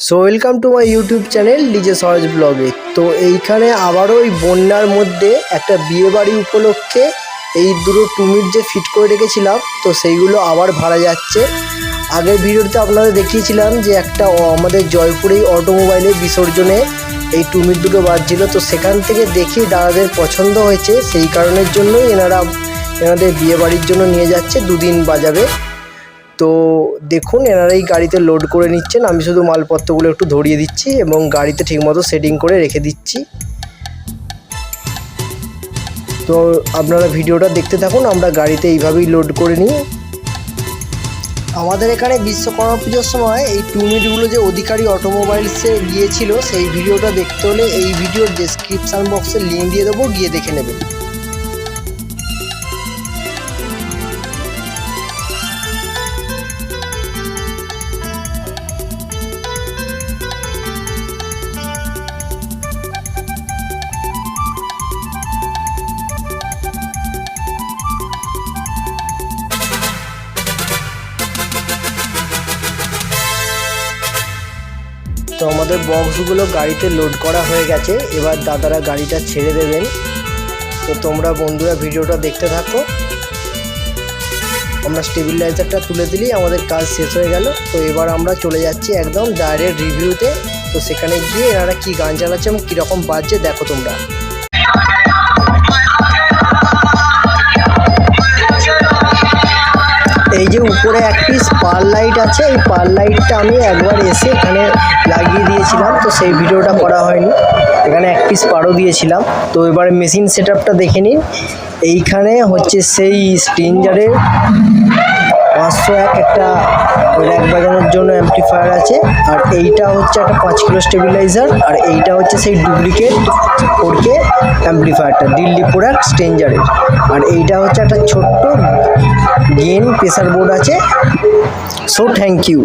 So welcome to my YouTube channel DJ Saroj ব্লগে তো এইখানে আবারও ওই বন্যার মধ্যে একটা বিয়েবাড়ি উপলক্ষে এই দুটো টুমির যে ফিট করে রেখেছিলাম, তো সেইগুলো আবার ভাড়া যাচ্ছে। আগের ভিডিওতে আপনাদের দেখিয়েছিলাম যে একটা আমাদের জয়পুরেই অটোমোবাইলের বিসর্জনে এই টুমির দুটো বাজছিল। তো সেখান থেকে দেখি দাদাদের পছন্দ হয়েছে, সেই কারণের জন্যই এনারা এনাদের বিয়ে বাড়ির জন্য নিয়ে যাচ্ছে, দুদিন বাজাবে। তো দেখুন, এনারা এই গাড়িতে লোড করে নিচ্ছেন। আমি শুধু মালপত্রগুলো একটু ধরিয়ে দিচ্ছি এবং গাড়িতে ঠিকমতো সেটিং করে রেখে দিচ্ছি। তো আপনারা ভিডিওটা দেখতে থাকুন, আমরা গাড়িতে এইভাবেই লোড করে নিই। আমাদের এখানে বিশ্বকর্মা পুজোর সময় এই টু মিনিটগুলো যে অধিকারী অটোমোবাইলসে গিয়েছিল, সেই ভিডিওটা দেখতে হলে এই ভিডিওর ডেসক্রিপশান বক্সে লিঙ্ক দিয়ে দেবো, গিয়ে দেখে নেবেন। তো আমাদের বক্সগুলো গাড়িতে লোড করা হয়ে গেছে। এবার দাদারা গাড়িটা ছেড়ে দেবেন। তো তোমরা বন্ধুরা ভিডিওটা দেখতে থাকো। আমরা স্টেবিলাইজারটা তুলে দিলেই আমাদের কাজ শেষ হয়ে গেল। তো এবার আমরা চলে যাচ্ছি একদম ডাইরেক্ট রিভিউতে তো সেখানে গিয়ে এনারা কী গান চালাচ্ছে এবং কীরকম বাজছে দেখো তোমরা। যে উপরে এক পিস পার লাইট আছে। এই পার লাইটটা আমি একবার এসে এখানে লাগিয়ে দিয়েছিলাম, তো সেই ভিডিওটা করা হয়নি। এখানে এক পিস পারও দিয়েছিলাম। তো এবারে মেশিন সেট আপটা দেখে নিন। এইখানে হচ্ছে সেই স্ট্রেঞ্জারের পাঁচশো এক একটা র্যাক বাজানোর জন্য অ্যাম্পলিফায়ার আছে। আর এইটা হচ্ছে একটা পাঁচ কিলো স্টেবিলাইজার আর এইটা হচ্ছে সেই ডুপ্লিকেট ফোরকে অ্যাম্পলিফায়ারটা দিল্লি প্রোডাক্ট স্ট্রেঞ্জারের আর এইটা হচ্ছে একটা ছোট্ট গেন প্রেসার বোর্ড আছে। So thank you